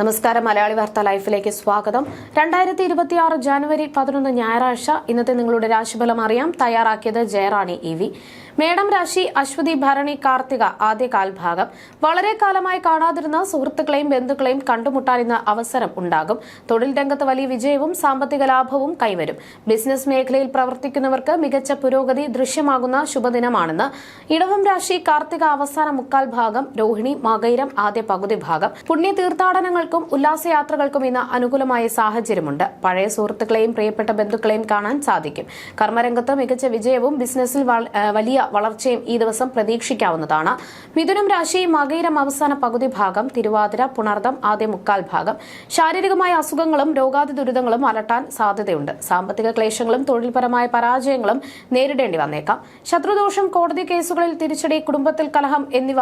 നമസ്കാരം. മലയാളി വാർത്ത ലൈഫിലേക്ക് സ്വാഗതം. രണ്ടായിരത്തി ഇരുപത്തി ആറ് ജനുവരി പതിനൊന്ന് ഞായറാഴ്ച ഇന്നത്തെ നിങ്ങളുടെ രാശിഫലം അറിയാം. തയ്യാറാക്കിയത് ജയറാണി ഇ വി. മേടം രാശി അശ്വതി ഭരണി കാർത്തിക ആദ്യ കാൽഭാഗം. വളരെ കാലമായി കാണാതിരുന്ന സുഹൃത്തുക്കളെയും ബന്ധുക്കളെയും കണ്ടുമുട്ടാൻ ഇന്ന് അവസരം ഉണ്ടാകും. തൊഴിൽ രംഗത്ത് വലിയ വിജയവും സാമ്പത്തിക ലാഭവും കൈവരും. ബിസിനസ് മേഖലയിൽ പ്രവർത്തിക്കുന്നവർക്ക് മികച്ച പുരോഗതി ദൃശ്യമാകുന്ന ശുഭദിനമാണെന്ന്. ഇടവം രാശി കാർത്തിക അവസാന മുക്കാൽ ഭാഗം രോഹിണി മകൈരം ആദ്യ പകുതി ഭാഗം. പുണ്യ തീർത്ഥാടനങ്ങൾക്കും ഉല്ലാസയാത്രകൾക്കും ഇന്ന് അനുകൂലമായ സാഹചര്യമുണ്ട്. പഴയ സുഹൃത്തുക്കളെയും പ്രിയപ്പെട്ട ബന്ധുക്കളെയും കാണാൻ സാധിക്കും. കർമ്മരംഗത്ത് മികച്ച വിജയവും ബിസിനസ്സിൽ വലിയ വളർച്ചയും ഈ ദിവസം പ്രതീക്ഷിക്കാവുന്നതാണ്. മിഥുനം രാശി മകയിരം അവസാന പകുതി ഭാഗം തിരുവാതിര പുണർദം ആദ്യ മുക്കാൽ ഭാഗം. ശാരീരികമായ അസുഖങ്ങളും രോഗാതി ദുരിതങ്ങളും അലട്ടാൻ സാധ്യതയുണ്ട്. സാമ്പത്തിക ക്ലേശങ്ങളും തൊഴിൽപരമായ പരാജയങ്ങളും നേരിടേണ്ടി വന്നേക്കാം. ശത്രുദോഷം കോടതി കേസുകളിൽ തിരിച്ചടി കുടുംബത്തിൽ കലഹം എന്നിവ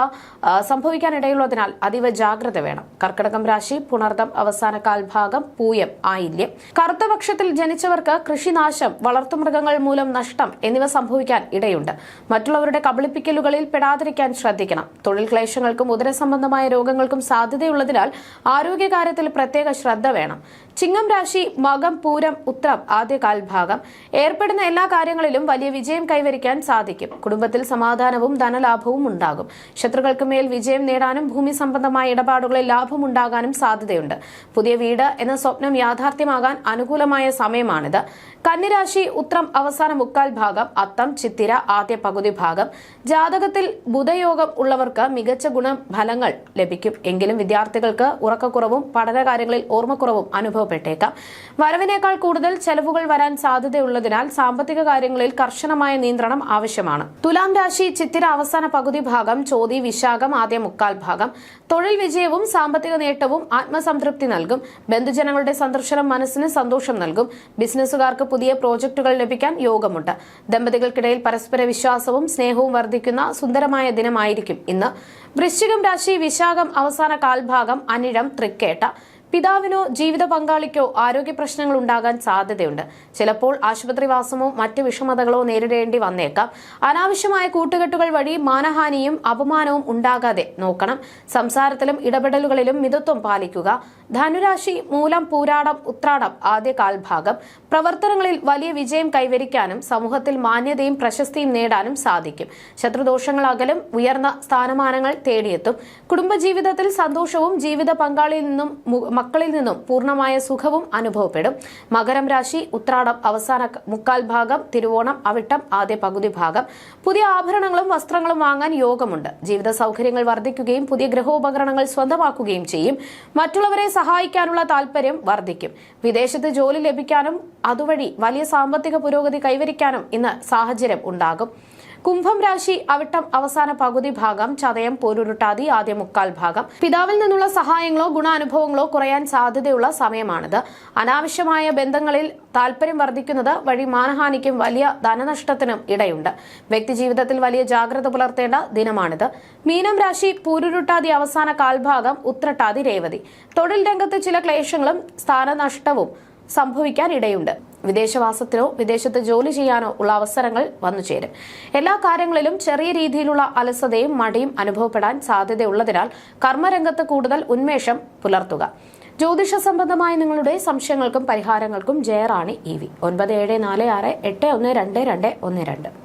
സംഭവിക്കാനിടയുള്ളതിനാൽ അതീവ ജാഗ്രത വേണം. കർക്കിടകം രാശി പുണർദം അവസാന കാൽഭാഗം പൂയം ആയില്യം. കറുത്തപക്ഷത്തിൽ ജനിച്ചവർക്ക് കൃഷിനാശം വളർത്തുമൃഗങ്ങൾ മൂലം നഷ്ടം എന്നിവ സംഭവിക്കാൻ ഇടയുണ്ട്. മറ്റുള്ളവരുടെ കബളിപ്പിക്കലുകളിൽ പെടാതിരിക്കാൻ ശ്രദ്ധിക്കണം. തൊഴിൽ ക്ലേശങ്ങൾക്കും ഉദരസംബന്ധമായ രോഗങ്ങൾക്കും സാധ്യതയുള്ളതിനാൽ ആരോഗ്യകാര്യത്തിൽ പ്രത്യേക ശ്രദ്ധ വേണം. ചിങ്ങം രാശി മകം പൂരം ഉത്രം ആദ്യ ഭാഗം ഏർപ്പെടുന്ന എല്ലാ കാര്യങ്ങളിലും വലിയ വിജയം കൈവരിക്കാൻ സാധിക്കും. കുടുംബത്തിൽ സമാധാനവും ധനലാഭവും ഉണ്ടാകും. ശത്രുക്കൾക്ക് മേൽ വിജയം നേടാനും ഭൂമി സംബന്ധമായ ഇടപാടുകളിൽ ലാഭമുണ്ടാകാനും സാധ്യതയുണ്ട്. പുതിയ വീട് എന്ന സ്വപ്നം യാഥാർത്ഥ്യമാകാൻ അനുകൂലമായ സമയമാണിത്. കന്നിരാശി ഉത്രം അവസാന മുക്കാൽ ഭാഗം അത്തം ചിത്തിര ആദ്യ പകുതി ഭാഗം. ജാതകത്തിൽ ബുധയോഗം ഉള്ളവർക്ക് മികച്ച ഗുണഫലങ്ങൾ ലഭിക്കും. എങ്കിലും വിദ്യാർത്ഥികൾക്ക് ഉറക്കക്കുറവും പഠനകാര്യങ്ങളിൽ ഓർമ്മക്കുറവും അനുഭവപ്പെട്ടേക്കാം വരവിനേക്കാൾ കൂടുതൽ ചെലവുകൾ വരാൻ സാധ്യതയുള്ളതിനാൽ സാമ്പത്തിക കാര്യങ്ങളിൽ കർശനമായ നിയന്ത്രണം ആവശ്യമാണ്. തുലാം രാശി ചിത്തിര അവസാന പകുതി ഭാഗം ചോതി വിശാഖം ആദ്യ മുക്കാൽ ഭാഗം. തൊഴിൽ വിജയവും സാമ്പത്തിക നേട്ടവും ആത്മസംതൃപ്തി നൽകും. ബന്ധുജനങ്ങളുടെ സന്ദർശനം മനസ്സിന് സന്തോഷം നൽകും. ബിസിനസ്സുകാർക്ക് പുതിയ പ്രോജക്ടുകൾ ലഭിക്കാൻ യോഗമുണ്ട്. ദമ്പതികൾക്കിടയിൽ പരസ്പര വിശ്വാസവും സ്നേഹവും വർദ്ധിക്കുന്ന സുന്ദരമായ ദിനമായിരിക്കും ഇന്ന്. വൃശ്ചികം രാശി വിശാഖം അവസാന കാൽഭാഗം അനിഴം തൃക്കേട്ട. പിതാവിനോ ജീവിത പങ്കാളിക്കോ ആരോഗ്യ പ്രശ്നങ്ങൾ ഉണ്ടാകാൻ സാധ്യതയുണ്ട്. ചിലപ്പോൾ ആശുപത്രിവാസമോ മറ്റ് വിഷമതകളോ നേരിടേണ്ടി വന്നേക്കാം. അനാവശ്യമായ കൂട്ടുകെട്ടുകൾ വഴി മാനഹാനിയും അപമാനവും ഉണ്ടാകാതെ നോക്കണം. സംസാരത്തിലും ഇടപെടലുകളിലും മിതത്വം പാലിക്കുക. ധനുരാശി മൂലം പൂരാടം ഉത്രാടം ആദ്യ കാൽഭാഗം. പ്രവർത്തനങ്ങളിൽ വലിയ വിജയം കൈവരിക്കാനും സമൂഹത്തിൽ മാന്യതയും പ്രശസ്തിയും നേടാനും സാധിക്കും. ശത്രുദോഷങ്ങൾ അകലും ഉയർന്ന സ്ഥാനമാനങ്ങൾ തേടിയെത്തും. കുടുംബജീവിതത്തിൽ സന്തോഷവും ജീവിത പങ്കാളിയിൽ നിന്നും മക്കളിൽ നിന്നും പൂർണമായ സുഖവും അനുഭവപ്പെടും. മകരം രാശി ഉത്രാടം അവസാന മുക്കാൽ ഭാഗം തിരുവോണം അവിട്ടം ആദ്യ പകുതി ഭാഗം. പുതിയ ആഭരണങ്ങളും വസ്ത്രങ്ങളും വാങ്ങാൻ യോഗമുണ്ട്. ജീവിത സൗകര്യങ്ങൾ വർദ്ധിക്കുകയും പുതിയ ഗൃഹോപകരണങ്ങൾ സ്വന്തമാക്കുകയും ചെയ്യും. മറ്റുള്ളവരെ സഹായിക്കാനുള്ള താല്പര്യം വർദ്ധിക്കും. വിദേശത്ത് ജോലി ലഭിക്കാനും അതുവഴി വലിയ സാമ്പത്തിക പുരോഗതി കൈവരിക്കാനും ഇന്ന് സാഹചര്യം ഉണ്ടാകും. കുംഭം രാശി അവിട്ടം അവസാന പകുതി ഭാഗം ചതയം പോരുരുട്ടാതി ആദ്യ മുക്കാൽ ഭാഗം. പിതാവിൽ നിന്നുള്ള സഹായങ്ങളോ ഗുണാനുഭവങ്ങളോ കുറയാൻ സാധ്യതയുള്ള സമയമാണിത്. അനാവശ്യമായ ബന്ധങ്ങളിൽ താല്പര്യം വർദ്ധിക്കുന്നത് വഴി മാനഹാനിക്കും വലിയ ധനനഷ്ടത്തിനും ഇടയുണ്ട്. വ്യക്തിജീവിതത്തിൽ വലിയ ജാഗ്രത പുലർത്തേണ്ട ദിനമാണിത്. മീനം രാശി പൂരുരുട്ടാതി അവസാന കാൽഭാഗം ഉത്രട്ടാതി രേവതി. തൊഴിൽ രംഗത്ത് ചില ക്ലേശങ്ങളും സ്ഥാനനഷ്ടവും സംഭവിക്കാൻ ഇടയുണ്ട്. വിദേശവാസത്തിനോ വിദേശത്ത് ജോലി ചെയ്യാനോ ഉള്ള അവസരങ്ങൾ വന്നു ചേരും. എല്ലാ കാര്യങ്ങളിലും ചെറിയ രീതിയിലുള്ള അലസതയും മടിയും അനുഭവപ്പെടാൻ സാധ്യതയുള്ളതിനാൽ കർമ്മരംഗത്ത് കൂടുതൽ ഉന്മേഷം പുലർത്തുക. ജ്യോതിഷ സംബന്ധമായ നിങ്ങളുടെ സംശയങ്ങൾക്കും പരിഹാരങ്ങൾക്കും ജയറാണി ഇ വി. ഒൻപത് ഏഴ് നാല് ആറ് എട്ട് ഒന്ന് രണ്ട് രണ്ട് ഒന്ന് രണ്ട്.